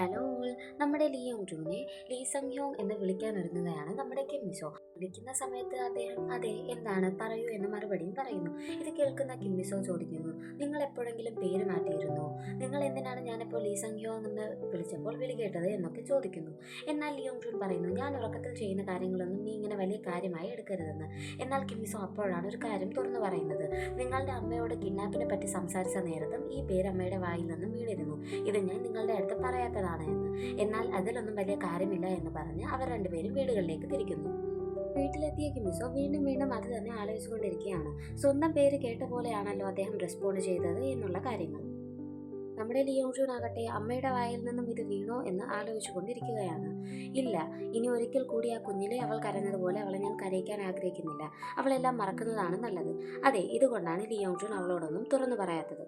Hello നമ്മുടെ Leong ജൂനെ Lee Sangh എന്ന് വിളിക്കാൻ ഒരുങ്ങുകയാണ് നമ്മുടെ കിം മിസോ വിളിക്കുന്ന സമയത്ത് അദ്ദേഹം അതെ എന്താണ്? പറയൂ എന്ന് മറുപടിയും പറയുന്നു. ഇത് കേൾക്കുന്ന കിമ്മിസോ ചോദിക്കുന്നു നിങ്ങൾ എപ്പോഴെങ്കിലും പേര് മാറ്റിയിരുന്നോ? നിങ്ങൾ എന്തിനാണ് ഞാനിപ്പോൾ ലീ സംഖ്യോ എന്ന് വിളിച്ചപ്പോൾ വിളി കേട്ടത്? എന്നൊക്കെ ചോദിക്കുന്നു. എന്നാൽ ലിയോങ് ജൂൺ പറയുന്നു ഞാൻ ഉറക്കത്തിൽ ചെയ്യുന്ന കാര്യങ്ങളൊന്നും നീ ഇങ്ങനെ വലിയ കാര്യമായി എടുക്കരുതെന്ന്. എന്നാൽ കിമ്മിസോ അപ്പോഴാണ് ഒരു കാര്യം തുറന്നു പറയുന്നത്. നിങ്ങളുടെ അമ്മയോട് കിഡ്നാപ്പിനെ പറ്റി സംസാരിച്ച നേരത്തും ഈ പേര് അമ്മയുടെ വായിൽ നിന്നും വീണിരുന്നു. ഇത് ഞാൻ നിങ്ങളുടെ അടുത്ത് പറയാത്തതാണ് എന്ന്. എന്നാൽ അതിലൊന്നും വലിയ കാര്യമില്ല എന്ന് പറഞ്ഞ് അവർ രണ്ടുപേരും വീടുകളിലേക്ക് തിരിക്കുന്നു. വീട്ടിലെത്തിയ കിമിസോ വീണ്ടും വീണ്ടും അത് തന്നെ ആലോചിച്ചുകൊണ്ടിരിക്കുകയാണ്. സ്വന്തം പേര് കേട്ട പോലെയാണല്ലോ അദ്ദേഹം റെസ്പോണ്ട് ചെയ്തത് എന്നുള്ള കാര്യങ്ങൾ. നമ്മുടെ ലിയോജൂൻ ആകട്ടെ അമ്മയുടെ വായിൽ നിന്നും ഇത് വീണോ എന്ന് ആലോചിച്ചുകൊണ്ടിരിക്കുകയാണ്. ഇല്ല ഇനി ഒരിക്കൽ കൂടി ആ കുഞ്ഞിലെ അവൾ കരഞ്ഞതുപോലെ അവളെ ഞാൻ കരയിക്കാൻ ആഗ്രഹിക്കുന്നില്ല. അവളെല്ലാം മറക്കുന്നതാണ് നല്ലത്. അതെ ഇതുകൊണ്ടാണ് ലിയോജൂൻ അവളോടൊന്നും തുറന്നു പറയാത്തത്.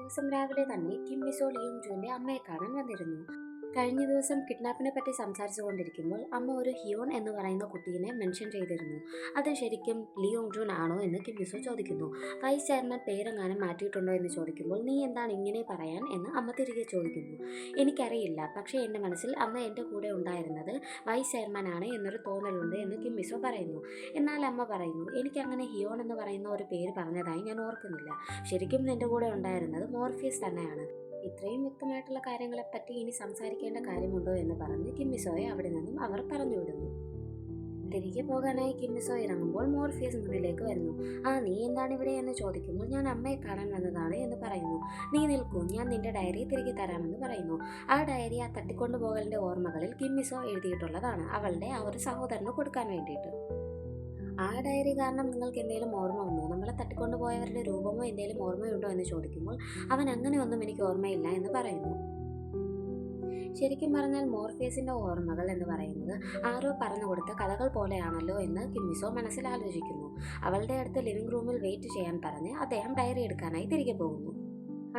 ദിവസം രാവിലെ തന്നെ കിം മിസോ ലിയോങ് ജുവിന്റെ അമ്മയെ കാണാൻ വന്നിരുന്നു. കഴിഞ്ഞ ദിവസം കിഡ്നാപ്പിനെ പറ്റി സംസാരിച്ചു കൊണ്ടിരിക്കുമ്പോൾ അമ്മ ഒരു ഹിയോൺ എന്ന് പറയുന്ന കുട്ടീനെ മെൻഷൻ ചെയ്തിരുന്നു. അത് ശരിക്കും ലിയോങ് ജൂൻ ആണോ എന്ന് കിം മിസോ ചോദിക്കുന്നു. വൈസ് ചെയർമാൻ പേരെങ്ങാനും മാറ്റിയിട്ടുണ്ടോ എന്ന് ചോദിക്കുമ്പോൾ നീ എന്താണ് ഇങ്ങനെ പറയാൻ എന്ന് അമ്മ തിരികെ ചോദിക്കുന്നു. എനിക്കറിയില്ല പക്ഷേ എന്റെ മനസ്സിൽ അമ്മ എന്റെ കൂടെ ഉണ്ടായിരുന്നത് വൈസ് ചെയർമാൻ ആണ് എന്നൊരു തോന്നലുണ്ട് എന്ന് കിം മിസോ പറയുന്നു. എന്നാൽ അമ്മ പറയുന്നു എനിക്കങ്ങനെ ഹിയോൺ എന്ന് പറയുന്ന ഒരു പേര് പറഞ്ഞതായി ഞാൻ ഓർക്കുന്നില്ല. ശരിക്കും എന്റെ കൂടെ ഉണ്ടായിരുന്നത് മോർഫിയസ് തന്നെയാണ്. ഇത്രയും വ്യക്തമായിട്ടുള്ള കാര്യങ്ങളെപ്പറ്റി ഇനി സംസാരിക്കേണ്ട കാര്യമുണ്ടോ എന്ന് പറഞ്ഞ് കിമ്മിസോയെ അവിടെ നിന്നും അവർ പറഞ്ഞു വിടുന്നു തിരികെ പോകാനായി കിമ്മിസോ ഇറങ്ങുമ്പോൾ മോർഫിയസ് മുന്നിലേക്ക് വരുന്നു. ആ നീ എന്താണ് ഇവിടെ എന്ന് ചോദിക്കുമ്പോൾ ഞാൻ അമ്മയെ കാണാൻ വന്നതാണ് എന്ന് പറയുന്നു. നീ നിൽക്കൂ ഞാൻ നിന്റെ ഡയറി തിരികെ തരാമെന്ന് പറയുന്നു. ആ ഡയറി ആ തട്ടിക്കൊണ്ടുപോകലിന്റെ ഓർമ്മകളിൽ കിമ്മിസോ എഴുതിയിട്ടുള്ളതാണ് അവളുടെ ആ ഒരു സഹോദരന് കൊടുക്കാൻ വേണ്ടിയിട്ട്. ആ ഡയറി കാരണം നിങ്ങൾക്ക് എന്തെങ്കിലും ഓർമ്മ വന്നോ? നമ്മളെ തട്ടിക്കൊണ്ടുപോയവരുടെ രൂപമോ എന്തെങ്കിലും ഓർമ്മയുണ്ടോ എന്ന് ചോദിക്കുമ്പോൾ അവൻ അങ്ങനെയൊന്നും എനിക്ക് ഓർമ്മയില്ല എന്ന് പറയുന്നു. ശരിക്കും പറഞ്ഞാൽ മോർഫിയസിന്റെ ഓർമ്മകൾ എന്ന് പറയുന്നത് ആരോ പറഞ്ഞു കൊടുത്ത കഥകൾ പോലെയാണല്ലോ എന്ന് കിമ്മിസോ മനസ്സിൽ ആലോചിക്കുന്നു. അവളുടെ അടുത്ത് ലിവിംഗ് റൂമിൽ വെയിറ്റ് ചെയ്യാൻ പറഞ്ഞ് അദ്ദേഹം ഡയറി എടുക്കാനായി തിരികെ പോകുന്നു.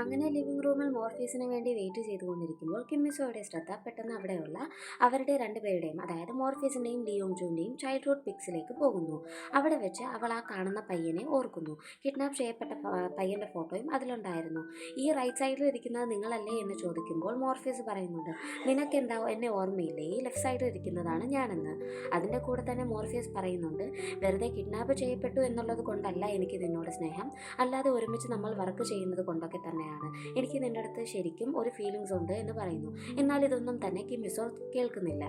അങ്ങനെ ലിവിംഗ് റൂമിൽ മോർഫീസിന് വേണ്ടി വെയിറ്റ് ചെയ്തുകൊണ്ടിരിക്കുമ്പോൾ കിമ്മിസോയുടെ ശ്രദ്ധ പെട്ടെന്ന് അവിടെയുള്ള അവരുടെ രണ്ടുപേരുടെയും അതായത് മോർഫീസിന്റെയും ലിയോങ് ജൂന്റെയും ചൈൽഡ്ഹുഡ് പിക്സിലേക്ക് പോകുന്നു. അവിടെ വെച്ച് അവൾ ആ കാണുന്ന പയ്യനെ ഓർക്കുന്നു. കിഡ്നാപ്പ് ചെയ്യപ്പെട്ട പയ്യന്റെ പയ്യന്റെ ഫോട്ടോയും അതിലുണ്ടായിരുന്നു. ഈ റൈറ്റ് സൈഡിൽ ഇരിക്കുന്നത് നിങ്ങളല്ലേ എന്ന് ചോദിക്കുമ്പോൾ മോർഫീസ് പറയുന്നുണ്ട് നിനക്കെന്താ എന്നെ ഓർമ്മയില്ലേ? ഈ ലെഫ്റ്റ് സൈഡിൽ ഇരിക്കുന്നതാണ് ഞാനെന്ന്. അതിന്റെ കൂടെ തന്നെ മോർഫീസ് പറയുന്നുണ്ട് വെറുതെ കിഡ്നാപ്പ് ചെയ്യപ്പെട്ടു എന്നുള്ളത് കൊണ്ടല്ല എനിക്ക് നിന്നോട് സ്നേഹം. അല്ലാതെ ഒരുമിച്ച് നമ്മൾ വർക്ക് ചെയ്യുന്നത് കൊണ്ടൊക്കെ തന്നെയാണ്. എനിക്ക് നിന്റെ അടുത്ത് ശരിക്കും ഒരു ഫീലിങ്സ് ഉണ്ട് എന്ന് പറയുന്നു. എന്നാൽ ഇതൊന്നും തന്നെ കിമിസോ കേൾക്കുന്നില്ല.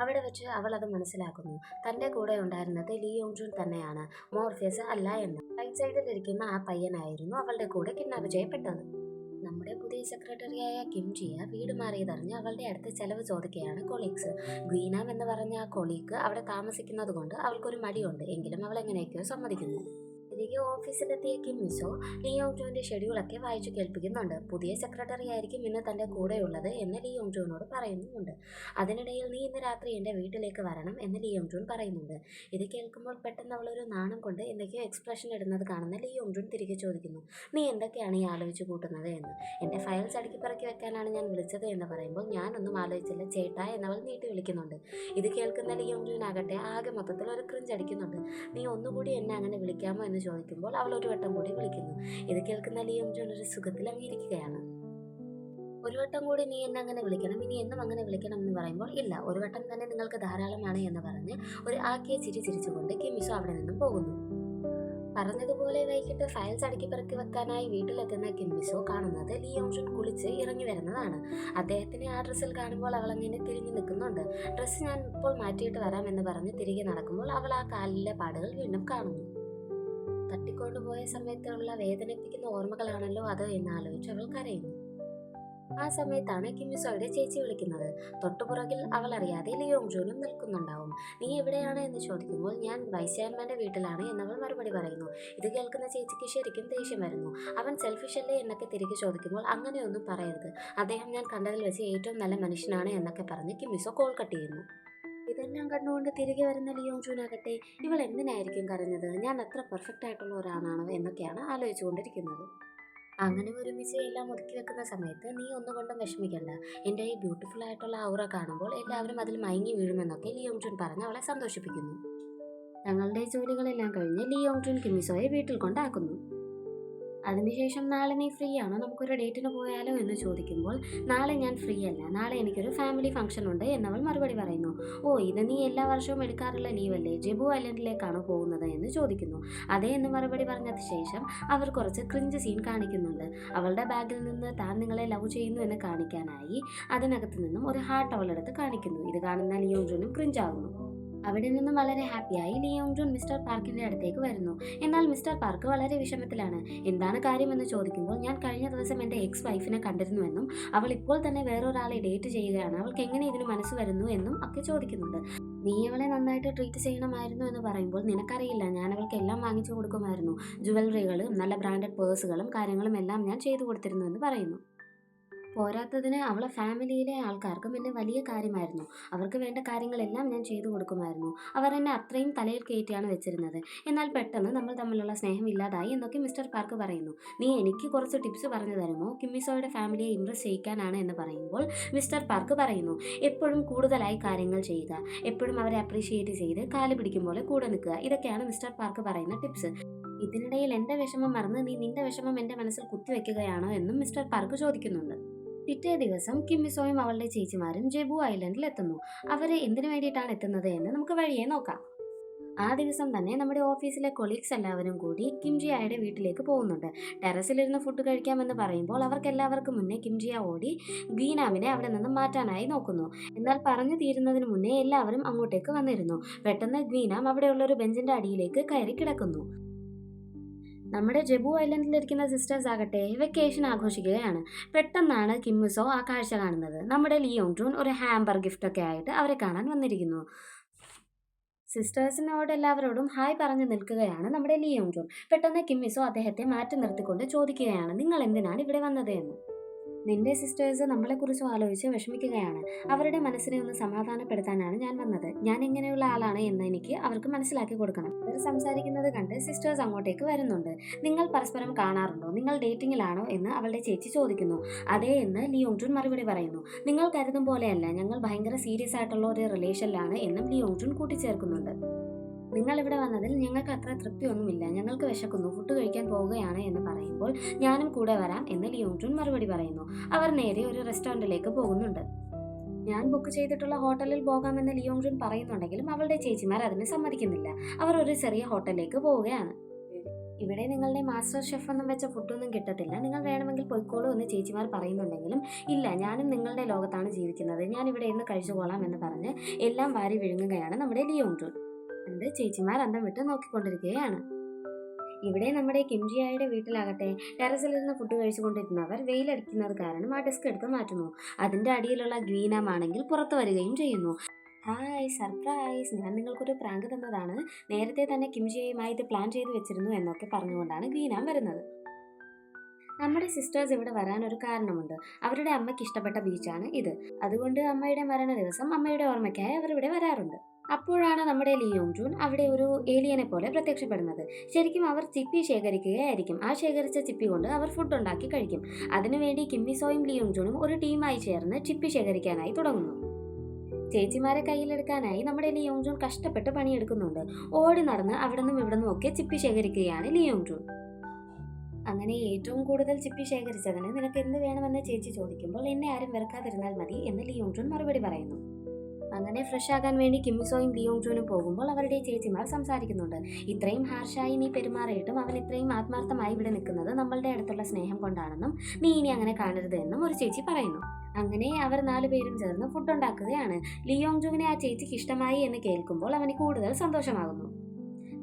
അവിടെ വെച്ച് അവൾ അത് മനസ്സിലാക്കുന്നു. തന്റെ കൂടെ ഉണ്ടായിരുന്നത് ലീ യോങ്ജുൻ തന്നെയാണ്. മോർഫിയസ് അല്ല എന്ന്. റൈറ്റ് സൈഡിൽ ഇരിക്കുന്ന ആ പയ്യനായിരുന്നു അവളുടെ കൂടെ കിഡ്നാപ്പ് ചെയ്യപ്പെട്ടത്. നമ്മുടെ പുതിയ സെക്രട്ടറിയായ കിം ജിയ വീട് മാറിയതറിഞ്ഞ് അവളുടെ അടുത്ത് ചെലവ് ചോദിക്കുകയാണ് കൊളീഗ്സ് ഗ്വീനാം എന്ന് പറഞ്ഞ ആ കൊളീഗ് അവിടെ താമസിക്കുന്നത് കൊണ്ട് അവൾക്കൊരു മടിയുണ്ട്. എങ്കിലും അവൾ എങ്ങനെയൊക്കെയോ സമ്മതിക്കുന്നു. തിരികെ ഓഫീസിലെത്തിയ കിം മിസോ. ലിയോങ് ജോന്റെ ഷെഡ്യൂളൊക്കെ വായിച്ചു കേൾപ്പിക്കുന്നുണ്ട്. പുതിയ സെക്രട്ടറി ആയിരിക്കും ഇന്ന് തന്റെ കൂടെയുള്ളത് എന്ന് ലിയോങ് ജോനോട് പറയുന്നുമുണ്ട്. അതിനിടയിൽ നീ ഇന്ന് രാത്രി എന്റെ വീട്ടിലേക്ക് വരണം എന്ന് ലിയോങ് ജോൺ പറയുന്നുണ്ട്. ഇത് കേൾക്കുമ്പോൾ പെട്ടെന്ന് അവളൊരു നാണം കൊണ്ട് എന്തൊക്കെയോ എക്സ്പ്രഷൻ ഇടുന്നത് കാണുന്ന ലിയോങ് ജോൺ തിരികെ ചോദിക്കുന്നു. നീ എന്തൊക്കെയാണ് ഈ ആലോചിച്ച് കൂട്ടുന്നത് എന്ന്? എന്റെ ഫയൽസ് അടുക്കി പറക്കി വെക്കാനാണ് ഞാൻ വിളിച്ചത് എന്ന് പറയുമ്പോൾ ഞാനൊന്നും ആലോചിച്ചില്ല. ചേട്ടാ എന്നവൾ നീട്ടി വിളിക്കുന്നുണ്ട്. ഇത് കേൾക്കുന്ന ലിയോങ് ജോൻ ആകട്ടെ ആകെ മൊത്തത്തിൽ ഒരു ക്രിഞ്ച് അടിക്കുന്നുണ്ട് നീ ഒന്നുകൂടി എന്നെ അങ്ങനെ വിളിക്കാമോ എന്ന് ചോദിക്കുമ്പോൾ അവൾ ഒരു വട്ടം കൂടി വിളിക്കുന്നു. ഇത് കേൾക്കുന്ന ലിയം ജോൺ ഒരു സുഖത്തിൽ അംഗീകരിക്കുകയാണ്. ഒരു വട്ടം കൂടി നീ എന്നെ അങ്ങനെ വിളിക്കണം ഇനി എന്നും അങ്ങനെ വിളിക്കണം എന്ന് പറയുമ്പോൾ ഇല്ല ഒരു വട്ടം തന്നെ നിങ്ങൾക്ക് ധാരാളമാണ് എന്ന് പറഞ്ഞ് ഒരു ആക്കിയ ചിരി ചിരിച്ചുകൊണ്ട് കിമിസോ അവിടെ നിന്നും പോകുന്നു. പറഞ്ഞതുപോലെ വൈകിട്ട് ഫയൽസ് അടുക്കി പെറുക്കി വെക്കാനായി വീട്ടിലെത്തുന്ന കിമ്മിസോ കാണുന്നത് ലിയോങ്ഷുൻ കുളിച്ച് ഇറങ്ങി വരുന്നതാണ്. അദ്ദേഹത്തിനെ ആ ഡ്രസ്സിൽ കാണുമ്പോൾ അവൾ അങ്ങനെ തിരിഞ്ഞു നിൽക്കുന്നുണ്ട്. ഡ്രസ്സ് ഞാൻ ഇപ്പോൾ മാറ്റിയിട്ട് വരാം എന്ന് പറഞ്ഞ് തിരികെ നടക്കുമ്പോൾ അവൾ ആ കാലിലെ പാടുകൾ വീണ്ടും കാണുന്നു. തട്ടിക്കൊണ്ടുപോയ സമയത്തുള്ള വേദനിപ്പിക്കുന്ന ഓർമ്മകളാണല്ലോ അത് എന്ന് ആലോചിച്ച് അവൾ കരയുന്നു. ആ സമയത്താണ് കിമ്മിസോയുടെ ചേച്ചി വിളിക്കുന്നത്. തൊട്ടുപുറകിൽ അവൾ അറിയാതെ ലിയോങ് ജോനും നിൽക്കുന്നുണ്ടാവും. നീ എവിടെയാണ്? എന്ന് ചോദിക്കുമ്പോൾ ഞാൻ വൈസ് ചെയർമാന്റെ വീട്ടിലാണ് എന്നവൾ മറുപടി പറയുന്നു. ഇത് കേൾക്കുന്ന ചേച്ചിക്ക് ശരിക്കും ദേഷ്യം വരുന്നു. അവൻ സെൽഫിഷല്ലേ എന്നൊക്കെ തിരികെ ചോദിക്കുമ്പോൾ അങ്ങനെയൊന്നും പറയരുത്. അദ്ദേഹം ഞാൻ കണ്ടതിൽ വെച്ച് ഏറ്റവും നല്ല മനുഷ്യനാണ് എന്നൊക്കെ പറഞ്ഞ് കിമ്മിസോ കോൾ കട്ട് ചെയ്യുന്നു. ഇതെല്ലാം കണ്ടുകൊണ്ട് തിരികെ വരുന്ന ലിയോങ് ജൂനാകട്ടെ ഇവൾ എന്തിനായിരിക്കും കരഞ്ഞത്? ഞാൻ അത്ര പെർഫെക്റ്റ് ആയിട്ടുള്ള ഒരാളാണോ എന്നൊക്കെയാണ് ആലോചിച്ചുകൊണ്ടിരിക്കുന്നത്. അങ്ങനെ ഒരുമിച്ച് എല്ലാം ഒതുക്കി വെക്കുന്ന സമയത്ത് നീ ഒന്നുകൊണ്ടും വിഷമിക്കണ്ട. എന്റെ ഈ ബ്യൂട്ടിഫുൾ ആയിട്ടുള്ള ഔറ കാണുമ്പോൾ എല്ലാവരും അതിൽ മയങ്ങി വീഴുമെന്നൊക്കെ ലിയോങ് ജുൻ പറഞ്ഞ് അവളെ സന്തോഷിപ്പിക്കുന്നു. തങ്ങളുടെ ജോലികളെല്ലാം കഴിഞ്ഞ് ലിയോങ് ജുൻ കിമിസോയെ വീട്ടിൽ കൊണ്ടാക്കുന്നു. അതിനുശേഷം നാളെ നീ ഫ്രീ ആണോ? നമുക്കൊരു ഡേറ്റിന് പോയാലോ എന്ന് ചോദിക്കുമ്പോൾ നാളെ ഞാൻ ഫ്രീ അല്ല. നാളെ എനിക്കൊരു ഫാമിലി ഫംഗ്ഷൻ ഉണ്ട് എന്നവൾ മറുപടി പറയുന്നു. ഓ ഇത് നീ എല്ലാ വർഷവും എടുക്കാറുള്ള ലീവല്ലേ ജെബു ഐലൻഡിലേക്കാണോ പോകുന്നത്? എന്ന് ചോദിക്കുന്നു. അതേ എന്ന് മറുപടി പറഞ്ഞതിന് ശേഷം അവർ കുറച്ച് ക്രിഞ്ച് സീൻ കാണിക്കുന്നുണ്ട്. അവളുടെ ബാഗിൽ നിന്ന് താൻ നിങ്ങളെ ലവ് ചെയ്യുന്നു എന്ന് കാണിക്കാനായി അതിനകത്ത് നിന്നും ഒരു ഹാർട്ട് അവളെടുത്ത് കാണിക്കുന്നു. ഇത് കാണുന്ന ലിയോൺ ജോനും ക്രിഞ്ചാകുന്നു അവിടെ നിന്നും വളരെ ഹാപ്പിയായി ലിയോങ് ജോൺ മിസ്റ്റർ പാർക്കിന്റെ അടുത്തേക്ക് വരുന്നു. എന്നാൽ മിസ്റ്റർ പാർക്ക് വളരെ വിഷമത്തിലാണ്. എന്താണ് കാര്യമെന്ന് ചോദിക്കുമ്പോൾ ഞാൻ കഴിഞ്ഞ ദിവസം എന്റെ എക്സ് വൈഫിനെ കണ്ടിരുന്നുവെന്നും അവൾ ഇപ്പോൾ തന്നെ വേറൊരാളെ ഡേറ്റ് ചെയ്യുകയാണ്. അവൾക്ക് എങ്ങനെ ഇതിന് മനസ്സ് വരുന്നു എന്നും ഒക്കെ ചോദിക്കുന്നുണ്ട്. നീ അവളെ നന്നായിട്ട് ട്രീറ്റ് ചെയ്യണമായിരുന്നു എന്ന് പറയുമ്പോൾ നിനക്കറിയില്ല ഞാൻ അവൾക്ക് എല്ലാം വാങ്ങിച്ചു കൊടുക്കുമായിരുന്നു. ജുവലറികളും നല്ല ബ്രാൻഡഡ് പേഴ്സുകളും കാര്യങ്ങളും എല്ലാം ഞാൻ ചെയ്തു കൊടുത്തിരുന്നു എന്ന് പറയുന്നു. പോരാത്തതിന് അവളെ ഫാമിലിയിലെ ആൾക്കാർക്കും എന്നെ വലിയ കാര്യമായിരുന്നു. അവർക്ക് വേണ്ട കാര്യങ്ങളെല്ലാം ഞാൻ ചെയ്തു കൊടുക്കുമായിരുന്നു. അവർ എന്നെ അത്രയും തലയിൽ കയറ്റിയാണ് വെച്ചിരുന്നത്. എന്നാൽ പെട്ടെന്ന് നമ്മൾ തമ്മിലുള്ള സ്നേഹം ഇല്ലാതായി എന്നൊക്കെ മിസ്റ്റർ പാർക്ക് പറയുന്നു. നീ എനിക്ക് കുറച്ച് ടിപ്സ് പറഞ്ഞു തരുമോ? കിമ്മിസോയുടെ ഫാമിലിയെ ഇംപ്രസ് ചെയ്യിക്കാനാണ് എന്ന് പറയുമ്പോൾ മിസ്റ്റർ പാർക്ക് പറയുന്നു എപ്പോഴും കൂടുതലായി കാര്യങ്ങൾ ചെയ്യുക. എപ്പോഴും അവരെ അപ്രീഷിയേറ്റ് ചെയ്ത് കാൽ പിടിക്കും പോലെ കൂടെ നിൽക്കുക. ഇതൊക്കെയാണ് മിസ്റ്റർ പാർക്ക് പറയുന്ന ടിപ്സ്. ഇതിനിടയിൽ എന്റെ വിഷമം മറന്ന് നീ നിന്റെ വിഷമം എന്റെ മനസ്സിൽ കുത്തിവെക്കുകയാണോ എന്നും മിസ്റ്റർ പാർക്ക് ചോദിക്കുന്നുണ്ട്. പിറ്റേ ദിവസം കിമ്മിസോയും അവളുടെ ചേച്ചിമാരും ജെബു ഐലൻഡിൽ എത്തുന്നു. അവരെ എന്തിനു വേണ്ടിയിട്ടാണ് എത്തുന്നത് എന്ന് നമുക്ക് വഴിയെ നോക്കാം. ആ ദിവസം തന്നെ നമ്മുടെ ഓഫീസിലെ കൊളീഗ്സ് എല്ലാവരും കൂടി കിംജിയായുടെ വീട്ടിലേക്ക് പോകുന്നുണ്ട്. ടെറസിലിരുന്ന് ഫുഡ് കഴിക്കാമെന്ന് പറയുമ്പോൾ അവർക്ക് എല്ലാവർക്കും മുന്നേ കിംജിയ ഓടി ഗീനാമിനെ അവിടെ നിന്ന് മാറ്റാനായി നോക്കുന്നു. എന്നാൽ പറഞ്ഞു തീരുന്നതിന് മുന്നേ എല്ലാവരും അങ്ങോട്ടേക്ക് വന്നിരുന്നു. പെട്ടെന്ന് ഗീനാം അവിടെയുള്ള ഒരു ബെഞ്ചിന്റെ അടിയിലേക്ക് കയറി കിടക്കുന്നു. നമ്മുടെ ജബു ഐലൻഡിലിരിക്കുന്ന സിസ്റ്റേഴ്സ് ആകട്ടെ വെക്കേഷൻ ആഘോഷിക്കുകയാണ്. പെട്ടെന്നാണ് കിമ്മിസോ ആ കാഴ്ച കാണുന്നത്. നമ്മുടെ ലിയോങ് ടൂൺ ഒരു ഹാമ്പർ ഗിഫ്റ്റൊക്കെ ആയിട്ട് അവരെ കാണാൻ വന്നിരിക്കുന്നു. സിസ്റ്റേഴ്സിനോട് എല്ലാവരോടും ഹായ് പറഞ്ഞു നിൽക്കുകയാണ് നമ്മുടെ ലിയോങ് ടൂൺ പെട്ടെന്ന് കിമ്മിസോ അദ്ദേഹത്തെ മാറ്റി നിർത്തിക്കൊണ്ട് ചോദിക്കുകയാണ് നിങ്ങൾ എന്തിനാണ് ഇവിടെ വന്നത് എന്ന്? നിന്റെ സിസ്റ്റേഴ്സ് നമ്മളെക്കുറിച്ച് ആലോചിച്ച് വിഷമിക്കുകയാണ്. അവരുടെ മനസ്സിനെ ഒന്ന് സമാധാനപ്പെടുത്താനാണ് ഞാൻ വന്നത്. ഞാൻ എങ്ങനെയുള്ള ആളാണ് എന്ന് എനിക്ക് അവർക്ക് മനസ്സിലാക്കി കൊടുക്കണം. അവർ സംസാരിക്കുന്നത് കണ്ട് സിസ്റ്റേഴ്സ് അങ്ങോട്ടേക്ക് വരുന്നുണ്ട്. നിങ്ങൾ പരസ്പരം കാണാറുണ്ടോ? നിങ്ങൾ ഡേറ്റിംഗിലാണോ എന്ന് അവളുടെ ചേച്ചി ചോദിക്കുന്നു. അതേ എന്ന് ലിയോങ് ജുൻ മറുപടി പറയുന്നു. നിങ്ങൾ കരുതും പോലെയല്ല. ഞങ്ങൾ ഭയങ്കര സീരിയസ് ആയിട്ടുള്ള ഒരു റിലേഷനിലാണ് എന്നും ലിയോങ് ജുൻ കൂട്ടിച്ചേർക്കുന്നുണ്ട്. നിങ്ങൾ ഇവിടെ വന്നതിൽ ഞങ്ങൾക്ക് അത്ര തൃപ്തിയൊന്നുമില്ല. ഞങ്ങൾക്ക് വിശക്കുന്നു. ഫുഡ് കഴിക്കാൻ പോവുകയാണ് എന്ന് പറയുമ്പോൾ ഞാനും കൂടെ വരാം എന്ന് ലിയോങ് ജുൻ മറുപടി പറയുന്നു. അവർ നേരെ ഒരു റെസ്റ്റോറന്റിലേക്ക് പോകുന്നുണ്ട്. ഞാൻ ബുക്ക് ചെയ്തിട്ടുള്ള ഹോട്ടലിൽ പോകാമെന്ന് ലിയോങ് ജുൻ പറയുന്നുണ്ടെങ്കിലും അവളുടെ ചേച്ചിമാർ അതിന് സമ്മതിക്കുന്നില്ല. അവർ ഒരു ചെറിയ ഹോട്ടലിലേക്ക് പോവുകയാണ്. ഇവിടെ നിങ്ങളുടെ മാസ്റ്റർ ഷെഫ് ഒന്നും വെച്ച ഫുഡൊന്നും കിട്ടത്തില്ല. നിങ്ങൾ വേണമെങ്കിൽ പൊയ്ക്കോളൂ എന്ന് ചേച്ചിമാർ പറയുന്നുണ്ടെങ്കിലും ഇല്ല ഞാനും നിങ്ങളുടെ ലോകത്താണ് ജീവിക്കുന്നത്. ഞാൻ ഇവിടെ ഇന്ന് കഴിച്ചുകൊള്ളാം എന്ന് പറഞ്ഞ് എല്ലാം വാരി വിഴുങ്ങുകയാണ് നമ്മുടെ ലിയോങ് ജുൻ ചേച്ചിമാർ അന്തം വിട്ട് നോക്കിക്കൊണ്ടിരിക്കുകയാണ്. ഇവിടെ നമ്മുടെ കിംജിയായുടെ വീട്ടിലാകട്ടെ ടെറസിലിരുന്ന് ഫുഡ് കഴിച്ചുകൊണ്ടിരുന്നവർ വെയിലടിക്കുന്നത് കാരണം ആ ഡെസ്ക് എടുത്ത് മാറ്റുന്നു. അതിന്റെ അടിയിലുള്ള ഗ്രീനാമാണെങ്കിൽ പുറത്തു വരികയും ചെയ്യുന്നു. ഹായ് സർപ്രൈസ് ഞാൻ നിങ്ങൾക്കൊരു പ്രാങ്ക് തന്നതാണ്. നേരത്തെ തന്നെ കിംജിയയുമായി ഇത് പ്ലാൻ ചെയ്ത് വെച്ചിരുന്നു എന്നൊക്കെ പറഞ്ഞുകൊണ്ടാണ് ഗ്രീനാം വരുന്നത്. നമ്മുടെ സിസ്റ്റേഴ്സ് ഇവിടെ വരാൻ ഒരു കാരണമുണ്ട്. അവരുടെ അമ്മയ്ക്ക് ഇഷ്ടപ്പെട്ട ബീച്ചാണ് ഇത്. അതുകൊണ്ട് അമ്മയുടെ മരണ ദിവസം അമ്മയുടെ ഓർമ്മയ്ക്കായി അവർ ഇവിടെ വരാറുണ്ട്. അപ്പോഴാണ് നമ്മുടെ ലിയോങ് ജൂൺ അവിടെ ഒരു ഏലിയനെ പോലെ പ്രത്യക്ഷപ്പെടുന്നത്. ശരിക്കും അവർ ചിപ്പി ശേഖരിക്കുകയായിരിക്കും. ആ ശേഖരിച്ച ചിപ്പി കൊണ്ട് അവർ ഫുഡ് ഉണ്ടാക്കി കഴിക്കും. അതിനുവേണ്ടി കിമ്മിസോയും ലിയോങ് ജൂണും ഒരു ടീമായി ചേർന്ന് ചിപ്പി ശേഖരിക്കാനായി തുടങ്ങുന്നു. ചേച്ചിമാരെ കയ്യിലെടുക്കാനായി നമ്മുടെ ലിയോങ് ജൂൺ കഷ്ടപ്പെട്ട് പണിയെടുക്കുന്നുണ്ട്. ഓടി നടന്ന് അവിടെ നിന്നും ഇവിടെ നിന്നും ഒക്കെ ചിപ്പി ശേഖരിക്കുകയാണ് ലിയോങ് ജൂൺ അങ്ങനെ ഏറ്റവും കൂടുതൽ ചിപ്പി ശേഖരിച്ചതിന് നിനക്ക് എന്ത് വേണമെന്ന് ചേച്ചി ചോദിക്കുമ്പോൾ എന്നെ ആരും വെറുക്കാതിരുന്നാൽ മതി എന്ന് ലിയോങ് ജൂൺ മറുപടി പറയുന്നു. അങ്ങനെ ഫ്രഷ് ആകാൻ വേണ്ടി കിമ്മിസോയും ലിയോങ് ജൂനും പോകുമ്പോൾ അവരുടെ ചേച്ചിമാർ സംസാരിക്കുന്നുണ്ട്. ഇത്രയും ഹാർഷായി നീ പെരുമാറിയിട്ടും അവൻ ഇത്രയും ആത്മാർത്ഥമായി ഇവിടെ നിൽക്കുന്നത് നമ്മളുടെ അടുത്തുള്ള സ്നേഹം കൊണ്ടാണെന്നും നീ ഇനി അങ്ങനെ കാണരുത് എന്നും ഒരു ചേച്ചി പറയുന്നു. അങ്ങനെ അവർ നാലുപേരും ചേർന്ന് ഫുഡ് ഉണ്ടാക്കുകയാണ്. ലിയോങ് ജുവിനെ ആ ചേച്ചിക്ക് ഇഷ്ടമായി എന്ന് കേൾക്കുമ്പോൾ അവന് കൂടുതൽ സന്തോഷമാകുന്നു.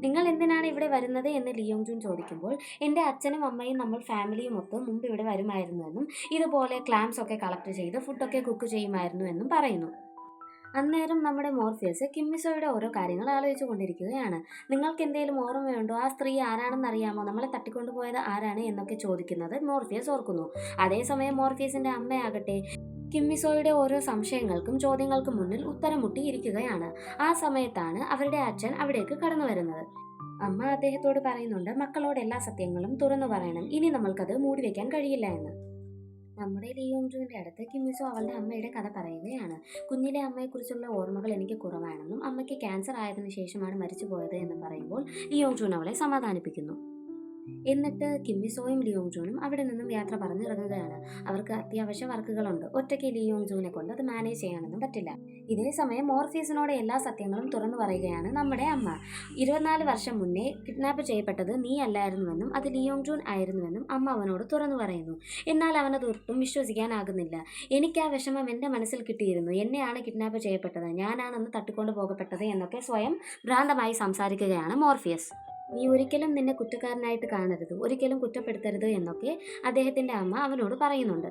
നിങ്ങൾ എന്തിനാണ് ഇവിടെ വരുന്നത്? എന്ന് ലിയോങ് ജൂൻ ചോദിക്കുമ്പോൾ എന്റെ അച്ഛനും അമ്മയും നമ്മൾ ഫാമിലിയും ഒത്ത് മുമ്പ് ഇവിടെ വരുമായിരുന്നു എന്നും ഇതുപോലെ ക്ലാംസ് ഒക്കെ കളക്ട് ചെയ്ത് ഫുഡൊക്കെ കുക്ക് ചെയ്യുമായിരുന്നു എന്നും പറയുന്നു. അന്നേരം നമ്മുടെ മോർഫിയസ് കിമ്മിസോയുടെ ഓരോ കാര്യങ്ങൾ ആലോചിച്ചു കൊണ്ടിരിക്കുകയാണ് നിങ്ങൾക്ക് എന്തെങ്കിലും ഓർമ്മയുണ്ടോ ആ സ്ത്രീ ആരാണെന്ന് അറിയാമോ നമ്മളെ തട്ടിക്കൊണ്ടുപോയത് ആരാണ് എന്നൊക്കെ ചോദിക്കുന്നത് മോർഫിയസ് ഓർക്കുന്നു. അതേസമയം മോർഫിയസിന്റെ അമ്മയാകട്ടെ കിമ്മിസോയുടെ ഓരോ സംശയങ്ങൾക്കും ചോദ്യങ്ങൾക്കും മുന്നിൽ ഉത്തരം മുട്ടിയിരിക്കുകയാണ് ആ സമയത്താണ് അവരുടെ അച്ഛൻ അവിടേക്ക് കടന്നു വരുന്നത് അമ്മ അദ്ദേഹത്തോട് പറയുന്നുണ്ട് മക്കളോട് എല്ലാ സത്യങ്ങളും തുറന്നു പറയണം. ഇനി നമ്മൾക്കത് മൂടി വെക്കാൻ കഴിയില്ല എന്ന്. നമ്മുടെ ലിയോങ്ജുവിന്റെ അടുത്ത് കിമ്മിസോ അവളുടെ അമ്മയുടെ കഥ പറയുകയാണ്. കുഞ്ഞിലെ അമ്മയെക്കുറിച്ചുള്ള ഓർമ്മകൾ എനിക്ക് കുറവാണെന്നും അമ്മയ്ക്ക് ക്യാൻസർ ആയതിനു ശേഷമാണ് മരിച്ചു പോയത് എന്ന് പറയുമ്പോൾ ലിയോങ്ജുൻ അവളെ സമാധാനിപ്പിക്കുന്നു. എന്നിട്ട് കിമ്മിസോയും ലിയോങ് ജൂനും അവിടെ നിന്നും യാത്ര പറഞ്ഞിറങ്ങുകയാണ് അവർക്ക് അത്യാവശ്യ വർക്കുകളുണ്ട്. ഒറ്റയ്ക്ക് ലിയോങ് ജൂനെ കൊണ്ട് അത് മാനേജ് ചെയ്യാനൊന്നും പറ്റില്ല. ഇതേ സമയം മോർഫീസിനോട് എല്ലാ സത്യങ്ങളും തുറന്നു പറയുകയാണ് നമ്മുടെ അമ്മ. ഇരുപത്തിനാല് വർഷം മുന്നേ കിഡ്നാപ്പ് ചെയ്യപ്പെട്ടത് നീ അല്ലായിരുന്നുവെന്നും അത് ലിയോങ് ജൂൻ ആയിരുന്നുവെന്നും അമ്മ അവനോട് തുറന്നു പറയുന്നു. എന്നാൽ അവനത് ഒട്ടും വിശ്വസിക്കാനാകുന്നില്ല. എനിക്ക് ആ വിഷമം എന്റെ മനസ്സിൽ കിട്ടിയിരുന്നു. എന്നെയാണ് കിഡ്നാപ്പ് ചെയ്യപ്പെട്ടത്. ഞാനാണെന്ന് തട്ടിക്കൊണ്ടു പോകപ്പെട്ടത് എന്നൊക്കെ സ്വയം ഭ്രാന്തമായി സംസാരിക്കുകയാണ് മോർഫിയസ്. നീ ഒരിക്കലും നിന്നെ കുറ്റക്കാരനായിട്ട് കാണരുത് ഒരിക്കലും കുറ്റപ്പെടുത്തരുത് എന്നൊക്കെ അദ്ദേഹത്തിന്റെ അമ്മ അവനോട് പറയുന്നുണ്ട്.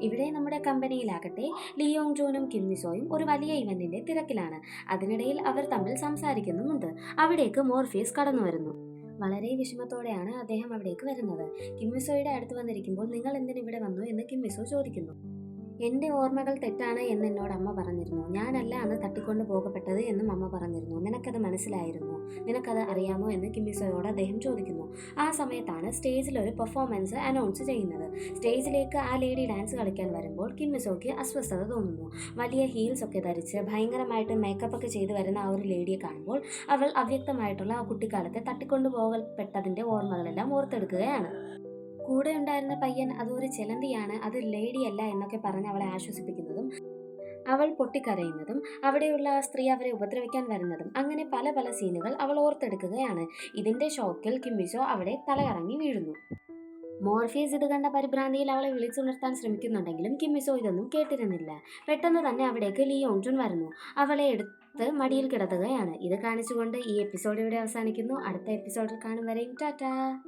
ഇവിടെ നമ്മുടെ കമ്പനിയിലാകട്ടെ ലിയോങ് ജോനും കിംമിസോയും ഒരു വലിയ ഇവന്റിന്റെ തിരക്കിലാണ്. അതിനിടയിൽ അവർ തമ്മിൽ സംസാരിക്കുന്നുമുണ്ട്. അവിടേക്ക് മോർഫിയസ് കടന്നു വരുന്നു. വളരെ വിഷമത്തോടെയാണ് അദ്ദേഹം അവിടേക്ക് വരുന്നത്. കിമ്മിസോയുടെ അടുത്ത് വന്നിരിക്കുമ്പോൾ നിങ്ങൾ എന്തിന് ഇവിടെ വന്നു? എന്ന് കിമ്മിസോ ചോദിക്കുന്നു. എന്റെ ഓർമ്മകൾ തെറ്റാണ് എന്ന് എന്നോട് അമ്മ പറഞ്ഞിരുന്നു. ഞാനല്ല അന്ന് തട്ടിക്കൊണ്ട് പോകപ്പെട്ടത് എന്നും അമ്മ പറഞ്ഞിരുന്നു. നിനക്കത് മനസ്സിലായിരുന്നു? നിനക്കത് അറിയാമോ എന്ന് കിമ്മിസോയോട് അദ്ദേഹം ചോദിക്കുന്നു. ആ സമയത്താണ് സ്റ്റേജിൽ ഒരു പെർഫോമൻസ് അനൗൺസ് ചെയ്യുന്നത്. സ്റ്റേജിലേക്ക് ആ ലേഡി ഡാൻസ് കളിക്കാൻ വരുമ്പോൾ കിമ്മിസോയ്ക്ക് അസ്വസ്ഥത തോന്നുന്നു. വലിയ ഹീൽസ് ഒക്കെ ധരിച്ച് ഭയങ്കരമായിട്ട് മേക്കപ്പ് ഒക്കെ ചെയ്ത് വരുന്ന ആ ഒരു ലേഡിയെ കാണുമ്പോൾ അവൾ അവ്യക്തമായിട്ടുള്ള ആ കുട്ടിക്കാലത്തെ തട്ടിക്കൊണ്ടു പോകപ്പെട്ടതിന്റെ ഓർമ്മകളെല്ലാം ഓർത്തെടുക്കുകയാണ്. കൂടെ ഉണ്ടായിരുന്ന പയ്യൻ അതൊരു ചെലന്തിയാണ് അത് ലേഡിയല്ല എന്നൊക്കെ പറഞ്ഞ് അവളെ ആശ്വസിപ്പിക്കുന്നതും അവൾ പൊട്ടിക്കരയുന്നതും അവിടെയുള്ള സ്ത്രീ അവരെ ഉപദ്രവിക്കാൻ വരുന്നതും അങ്ങനെ പല പല സീനുകൾ അവൾ ഓർത്തെടുക്കുകയാണ്. ഇതിന്റെ ഷോക്കിൽ കിമ്മിസോ അവിടെ തലകറങ്ങി വീഴുന്നു. മോർഫിയസ് ഇത് കണ്ട പരിഭ്രാന്തിയിൽ അവളെ വിളിച്ചുണർത്താൻ ശ്രമിക്കുന്നുണ്ടെങ്കിലും കിമ്മിസോ ഇതൊന്നും കേട്ടിരുന്നില്ല. പെട്ടെന്ന് തന്നെ അവിടേക്ക് ലീ ഓൺജുൻ വരുന്നു. അവളെ എടുത്ത് മടിയിൽ കിടത്തുകയാണ്. ഇത് കാണിച്ചുകൊണ്ട് ഈ എപ്പിസോഡ് ഇവിടെ അവസാനിക്കുന്നു. അടുത്ത എപ്പിസോഡിൽ കാണും വരെയും. ടാറ്റാ!